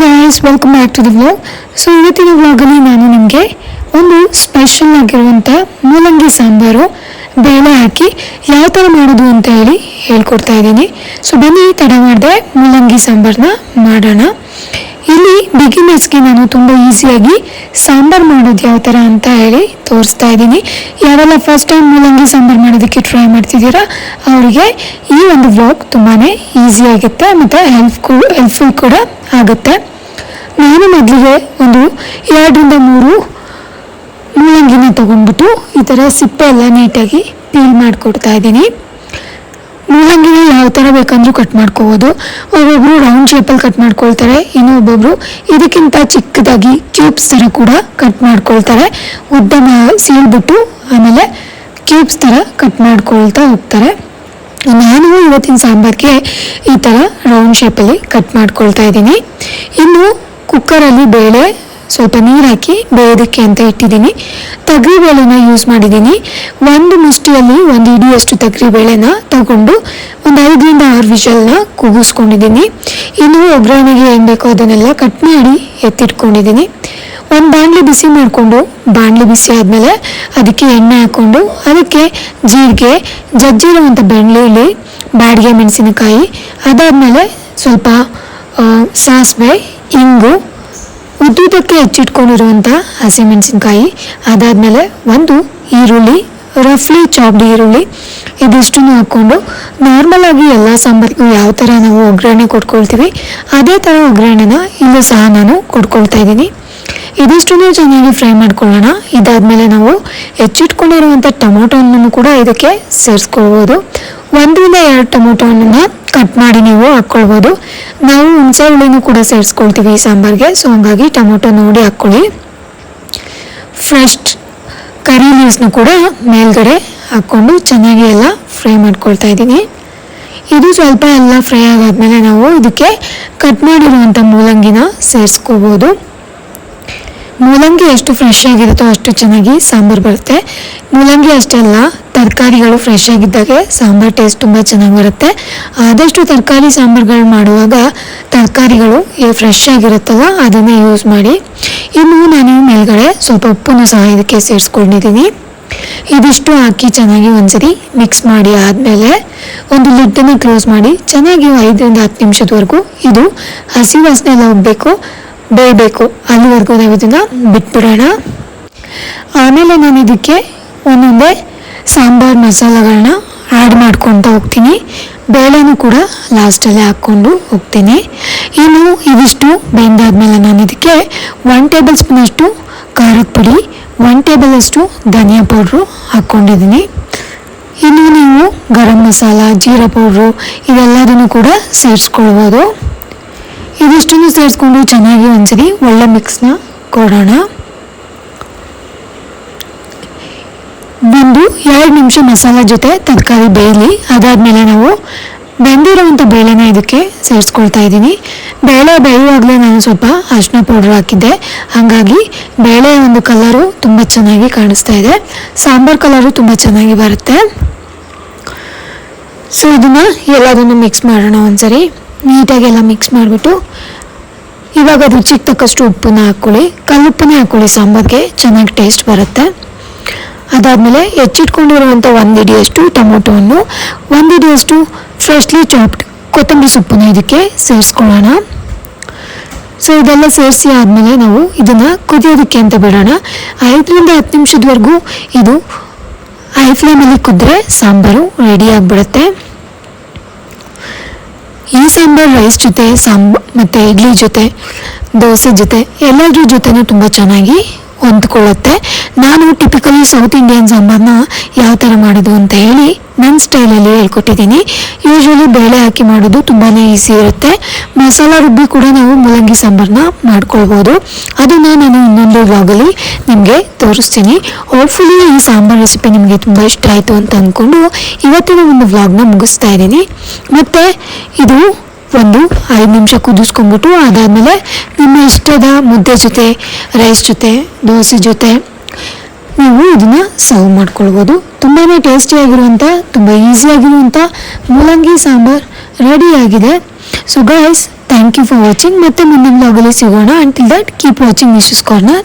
Guys welcome back to the vlog so ಇವತ್ತಿನ ವ್ಲಾಗಲ್ಲಿ ನಾನು ನಿಮಗೆ ಒಂದು ಸ್ಪೆಷಲ್ ಆಗಿರುವಂಥ ಮೂಲಂಗಿ ಸಾಂಬಾರು, ಬೇಳೆ ಹಾಕಿ ಯಾವ ಥರ ಮಾಡೋದು ಅಂತ ಹೇಳಿ ಹೇಳ್ಕೊಡ್ತಾ ಇದ್ದೀನಿ. ಸೊ ಬನ್ನಿ, ತಡ ಮಾಡಿದೆ ಮೂಲಂಗಿ ಸಾಂಬಾರನ್ನ ಮಾಡೋಣ. ಇಲ್ಲಿ ಬಿಗಿನರ್ಸ್ಗೆ ನಾನು ತುಂಬ ಈಸಿಯಾಗಿ ಸಾಂಬಾರು ಮಾಡೋದು ಯಾವ ಥರ ಅಂತ ಹೇಳಿ ತೋರಿಸ್ತಾ ಇದ್ದೀನಿ. ಯಾರೆಲ್ಲ ಫಸ್ಟ್ ಟೈಮ್ ಮೂಲಂಗಿ ಸಾಂಬಾರು ಮಾಡೋದಕ್ಕೆ ಟ್ರೈ ಮಾಡ್ತಿದ್ದೀರಾ, ಅವರಿಗೆ ಈ ಒಂದು ವ್ಲಾಗ್ ತುಂಬಾ ಈಸಿ ಆಗುತ್ತೆ ಮತ್ತು ಹೆಲ್ಪ್ ಹೆಲ್ಪ್ಫುಲ್ ಕೂಡ ಆಗುತ್ತೆ. ನಾನು ಮೊದಲಿಗೆ ಒಂದು ಎರಡರಿಂದ ಮೂರು ಮೂಲಂಗಿನ ತಗೊಂಡ್ಬಿಟ್ಟು ಈ ಥರ ಸಿಪ್ಪೆ ಎಲ್ಲ ನೀಟಾಗಿ ಪೀಲ್ ಮಾಡಿಕೊಡ್ತಾ ಇದ್ದೀನಿ. ಯಾವ ಥರ ಬೇಕಂದ್ರೂ ಕಟ್ ಮಾಡ್ಕೋಬೋದು. ಒಬ್ಬೊಬ್ಬರು ರೌಂಡ್ ಶೇಪಲ್ಲಿ ಕಟ್ ಮಾಡ್ಕೊಳ್ತಾರೆ ಇನ್ನು ಒಬ್ಬೊಬ್ಬರು ಇದಕ್ಕಿಂತ ಚಿಕ್ಕದಾಗಿ ಕ್ಯೂಬ್ಸ್ ಥರ ಕೂಡ ಕಟ್ ಮಾಡ್ಕೊಳ್ತಾರೆ. ಉದ್ದನ ಸೀಳ್ಬಿಟ್ಟು ಆಮೇಲೆ ಕ್ಯೂಬ್ಸ್ ಥರ ಕಟ್ ಮಾಡ್ಕೊಳ್ತಾ ಹೋಗ್ತಾರೆ. ನಾನು ಇವತ್ತಿನ ಸಾಂಬಾರ್ಗೆ ಈ ಥರ ರೌಂಡ್ ಶೇಪಲ್ಲಿ ಕಟ್ ಮಾಡ್ಕೊಳ್ತಾ ಇದ್ದೀನಿ. ಇನ್ನು ಕುಕ್ಕರಲ್ಲಿ ಬೇಳೆ ಸ್ವಲ್ಪ ನೀರು ಹಾಕಿ ಬೇಯೋದಕ್ಕೆ ಅಂತ ಇಟ್ಟಿದ್ದೀನಿ. ತಗ್ರಿಬೇಳೆನ ಯೂಸ್ ಮಾಡಿದ್ದೀನಿ. ಒಂದು ಮುಷ್ಟಿಯಲ್ಲಿ ಒಂದು ಇಡಿಯಷ್ಟು ತಗ್ರಿಬೇಳೆನ ತಗೊಂಡು ಒಂದು ಐದರಿಂದ ಆರು ವಿಷಲ್ನ ಕೂಗಿಸ್ಕೊಂಡಿದ್ದೀನಿ ಇನ್ನು ಒಗ್ಗರಣೆಗೆ ಏನು ಬೇಕೋ ಅದನ್ನೆಲ್ಲ ಕಟ್ ಮಾಡಿ ಎತ್ತಿಟ್ಕೊಂಡಿದ್ದೀನಿ. ಒಂದು ಬಾಣಲಿ ಬಿಸಿ ಮಾಡಿಕೊಂಡು, ಬಾಣಲಿ ಬಿಸಿ ಆದಮೇಲೆ ಅದಕ್ಕೆ ಎಣ್ಣೆ ಹಾಕ್ಕೊಂಡು ಅದಕ್ಕೆ ಜೀರಿಗೆ ಜಜ್ಜಿರುವಂಥ ಬೆಳ್ಳುಳ್ಳಿ ಬಾಡಿಗೆ ಮೆಣಸಿನಕಾಯಿ, ಅದಾದಮೇಲೆ ಸ್ವಲ್ಪ ಸಾಸಿವೆ, ಇಂಗು ಉದ್ದುದಕ್ಕೆ ಹೆಚ್ಚಿಟ್ಕೊಂಡಿರುವಂಥ ಹಸಿಮೆಣಸಿನ್ಕಾಯಿ ಅದಾದಮೇಲೆ ಒಂದು ಈರುಳ್ಳಿ ರಫ್ಲಿ ಚಾಪ್ಡ್ ಈರುಳ್ಳಿ, ಇದಿಷ್ಟನ್ನು ಹಾಕ್ಕೊಂಡು ನಾರ್ಮಲಾಗಿ ಎಲ್ಲ ಸಾಂಬಾರಿಗೂ ಯಾವ ಥರ ನಾವು ಒಗ್ಗರಣೆ ಕೊಟ್ಕೊಳ್ತೀವಿ, ಅದೇ ಥರ ಒಗ್ಗರಣೆನ ಇಲ್ಲೂ ಸಹ ನಾನು ಕೊಟ್ಕೊಳ್ತಾ ಇದ್ದೀನಿ. ಇದಿಷ್ಟನ್ನು ಚೆನ್ನಾಗಿ ಫ್ರೈ ಮಾಡ್ಕೊಳ್ಳೋಣ. ಇದಾದಮೇಲೆ ನಾವು ಹೆಚ್ಚಿಟ್ಕೊಂಡಿರುವಂಥ ಟೊಮೊಟೊ ಹಣ್ಣನ್ನು ಕೂಡ ಇದಕ್ಕೆ ಸೇರಿಸ್ಕೊಳ್ಬೋದು. ಒಂದರಿಂದ ಎರಡು ಟೊಮೊಟೊ ಹಣ್ಣನ್ನು ಕಟ್ ಮಾಡಿ ನೀವು ಹಾಕ್ಕೊಳ್ಬೋದು. ನಾವು ಹುಣಸೆ ಹುಳಿನೂ ಕೂಡ ಸೇರಿಸ್ಕೊಳ್ತೀವಿ ಸಾಂಬಾರಿಗೆ, ಸೊ ಹಂಗಾಗಿ ಟೊಮೊಟೊ ನೋಡಿ ಹಾಕ್ಕೊಳ್ಳಿ. ಫ್ರೆಶ್ ಕರಿ ಲೀವ್ಸ್ನ ಕೂಡ ಮೇಲ್ಗಡೆ ಹಾಕ್ಕೊಂಡು ಚೆನ್ನಾಗಿ ಎಲ್ಲ ಫ್ರೈ ಮಾಡ್ಕೊಳ್ತಾ ಇದ್ದೀನಿ ಇದು ಸ್ವಲ್ಪ ಎಲ್ಲ ಫ್ರೈ ಆಗಾದ್ಮೇಲೆ ನಾವು ಇದಕ್ಕೆ ಕಟ್ ಮಾಡಿರುವಂಥ ಮೂಲಂಗಿನ ಸೇರಿಸ್ಕೋಬೋದು ಮೂಲಂಗಿ ಎಷ್ಟು ಫ್ರೆಶ್ ಆಗಿರುತ್ತೋ ಅಷ್ಟು ಚೆನ್ನಾಗಿ ಸಾಂಬಾರು ಬರುತ್ತೆ. ಮೂಲಂಗಿ ಅಷ್ಟೇ ಅಲ್ಲ, ತರಕಾರಿಗಳು ಫ್ರೆಶ್ ಆಗಿದ್ದಾಗೆ ಸಾಂಬಾರು ಟೇಸ್ಟ್ ತುಂಬ ಚೆನ್ನಾಗಿ ಬರುತ್ತೆ. ಆದಷ್ಟು ತರಕಾರಿ ಸಾಂಬಾರುಗಳು ಮಾಡುವಾಗ ತರಕಾರಿಗಳು ಫ್ರೆಶ್ ಆಗಿರುತ್ತಲ್ಲ ಅದನ್ನೇ ಯೂಸ್ ಮಾಡಿ. ಇನ್ನು ನಾನು ಮೇಲ್ಗಡೆ ಸ್ವಲ್ಪ ಉಪ್ಪನ್ನು ಸಹ ಇದಕ್ಕೆ ಸೇರಿಸ್ಕೊಂಡಿದ್ದೀನಿ. ಇದಿಷ್ಟು ಹಾಕಿ ಚೆನ್ನಾಗಿ ಒಂದ್ಸರಿ ಮಿಕ್ಸ್ ಮಾಡಿ ಆದಮೇಲೆ ಒಂದು ಲಿಡ್ಡನ್ನು ಕ್ಲೋಸ್ ಮಾಡಿ ಚೆನ್ನಾಗಿ ಐದರಿಂದ ಹತ್ತು ನಿಮಿಷದವರೆಗೂ ಇದು ಹಸಿ ವಾಸನೆ ಹೋಗಬೇಕು. ಬೇಯಬೇಕು ಅಲ್ಲಿವರೆಗೂ ನಾವು ಇದನ್ನು ಬಿಟ್ಬಿಡೋಣ. ಆಮೇಲೆ ನಾನು ಇದಕ್ಕೆ ಒಂದೊಂದೇ ಸಾಂಬಾರು ಮಸಾಲಗಳನ್ನ ಆ್ಯಡ್ ಮಾಡ್ಕೊತಾ ಹೋಗ್ತೀನಿ. ಬೇಳೆನೂ ಕೂಡ ಲಾಸ್ಟಲ್ಲೇ ಹಾಕ್ಕೊಂಡು ಹೋಗ್ತೀನಿ. ಇನ್ನು ಇದಿಷ್ಟು ಬೆಂದಾದ್ಮೇಲೆ ನಾನು ಇದಕ್ಕೆ ಒನ್ ಟೇಬಲ್ ಸ್ಪೂನಷ್ಟು ಖಾರದ ಪುಡಿ ಒನ್ ಟೇಬಲಷ್ಟು ಧನಿಯಾ ಪೌಡ್ರು ಹಾಕ್ಕೊಂಡಿದ್ದೀನಿ. ಇನ್ನು ನೀವು ಗರಂ ಮಸಾಲ, ಜೀರಾ ಪೌಡ್ರು, ಇವೆಲ್ಲದನ್ನು ಕೂಡ ಸೇರಿಸ್ಕೊಳ್ಬೋದು. ಇದಿಷ್ಟನ್ನು ಸೇರಿಸ್ಕೊಂಡು ಚೆನ್ನಾಗಿ ಒಂದ್ಸರಿ ಒಳ್ಳೆ ಮಿಕ್ಸ್ನ ಕೊಡೋಣ. ಬಂದು ಎರಡು ನಿಮಿಷ ಮಸಾಲ ಜೊತೆ ತರಕಾರಿ ಬೇಯಲಿ, ಅದಾದಮೇಲೆ ನಾವು ಬೆಂದಿರೋವಂಥ ಬೇಳೆನ ಇದಕ್ಕೆ ಸೇರಿಸ್ಕೊಳ್ತಾ ಇದ್ದೀನಿ. ಬೇಳೆ ಬೇಯುವಾಗಲೇ ನಾನು ಸ್ವಲ್ಪ ಅರಿಶಿನ ಪೌಡ್ರ್ ಹಾಕಿದ್ದೆ. ಹಾಗಾಗಿ ಬೇಳೆ ಒಂದು ಕಲರು ತುಂಬ ಚೆನ್ನಾಗಿ ಕಾಣಿಸ್ತಾ ಇದೆ. ಸಾಂಬಾರು ಕಲರು ತುಂಬ ಚೆನ್ನಾಗಿ ಬರುತ್ತೆ. ಸೊ ಇದನ್ನು ಎಲ್ಲದನ್ನು ಮಿಕ್ಸ್ ಮಾಡೋಣ ಒಂದ್ಸರಿ. ನೀಟಾಗಿ ಎಲ್ಲ ಮಿಕ್ಸ್ ಮಾಡಿಬಿಟ್ಟು ಇವಾಗ ರುಚಿಗೆ ತಕ್ಕಷ್ಟು ಉಪ್ಪನ್ನ ಹಾಕ್ಕೊಳ್ಳಿ. ಕಲ್ಲುಪ್ಪನ್ನೇ ಹಾಕ್ಕೊಳ್ಳಿ ಸಾಂಬಾರ್ಗೆ, ಚೆನ್ನಾಗಿ ಟೇಸ್ಟ್ ಬರುತ್ತೆ. ಅದಾದಮೇಲೆ ಹೆಚ್ಚಿಟ್ಕೊಂಡಿರುವಂಥ ಒಂದು ಹಿಡಿಯಷ್ಟು ಟೊಮೊಟೊವನ್ನು, ಒಂದು ಹಿಡಿಯಷ್ಟು ಫ್ರೆಶ್ಲಿ ಚಾಪ್ಡ್ ಕೊತ್ತಂಬರಿ ಸೊಪ್ಪನ್ನು ಇದಕ್ಕೆ ಸೇರಿಸ್ಕೊಳ್ಳೋಣ. ಸೊ ಇದೆಲ್ಲ ಸೇರಿಸಿ ಆದಮೇಲೆ ನಾವು ಇದನ್ನು ಕುದಿಯೋದಕ್ಕೆ ಅಂತ ಬಿಡೋಣ. ಐದರಿಂದ ಹತ್ತು ನಿಮಿಷದವರೆಗೂ ಇದು ಹೈ ಫ್ಲೇಮಲ್ಲಿ ಕುದ್ರೆ ಸಾಂಬಾರು ರೆಡಿ ಆಗಿಬಿಡುತ್ತೆ. ಸಾಂಬಾರು ರೈಸ್ ಜೊತೆ ಸಾಂಬ ಮತ್ತು ಇಡ್ಲಿ ಜೊತೆ ದೋಸೆ ಜೊತೆ ಎಲ್ಲದ್ರ ಜೊತೆನೂ ತುಂಬ ಚೆನ್ನಾಗಿ ಹೊಂದ್ಕೊಳ್ಳುತ್ತೆ. ನಾನು ಟಿಪಿಕಲಿ ಸೌತ್ ಇಂಡಿಯನ್ ಸಾಂಬಾರನ್ನ ಯಾವ ಥರ ಮಾಡೋದು ಅಂತ ಹೇಳಿ ನನ್ನ ಸ್ಟೈಲಲ್ಲಿ ಹೇಳ್ಕೊಟ್ಟಿದ್ದೀನಿ. ಯೂಶ್ವಲಿ ಬೇಳೆ ಹಾಕಿ ಮಾಡೋದು ತುಂಬಾ ಈಸಿ ಇರುತ್ತೆ. ಮಸಾಲ ರುಬ್ಬಿ ಕೂಡ ನಾವು ಮೂಲಂಗಿ ಸಾಂಬಾರನ್ನ ಮಾಡ್ಕೊಳ್ಬೋದು. ಅದನ್ನು ನಾನು ಇನ್ನೊಂದು ವ್ಲಾಗಲ್ಲಿ ನಿಮಗೆ ತೋರಿಸ್ತೀನಿ. ಹೋಪ್ಫುಲಿ ಈ ಸಾಂಬಾರ್ ರೆಸಿಪಿ ನಿಮಗೆ ತುಂಬ ಇಷ್ಟ ಆಯಿತು ಅಂತ ಅಂದ್ಕೊಂಡು ಇವತ್ತಿನ ಒಂದು ವ್ಲಾಗ್ನ ಮುಗಿಸ್ತಾ ಇದ್ದೀನಿ. ಮತ್ತು ಇದು ಒಂದು ಐದು ನಿಮಿಷ ಕುದಿಸ್ಕೊಂಡ್ಬಿಟ್ಟು ಅದಾದಮೇಲೆ ನಿಮ್ಮ ಇಷ್ಟದ ಮುದ್ದೆ ಜೊತೆ, ರೈಸ್ ಜೊತೆ, ದೋಸೆ ಜೊತೆ ನೀವು ಇದನ್ನು ಸರ್ವ್ ಮಾಡ್ಕೊಳ್ಬೋದು. ತುಂಬಾ ಟೇಸ್ಟಿಯಾಗಿರುವಂಥ ತುಂಬ ಈಸಿಯಾಗಿರುವಂಥ ಮೂಲಂಗಿ ಸಾಂಬಾರ್ ರೆಡಿಯಾಗಿದೆ. So guys thank you for watching ಮತ್ತೆ ಮುಂದಿನ ಬ್ಲಾಗಲ್ಲಿ ಸಿಗೋಣ. Until that keep watching wishes corner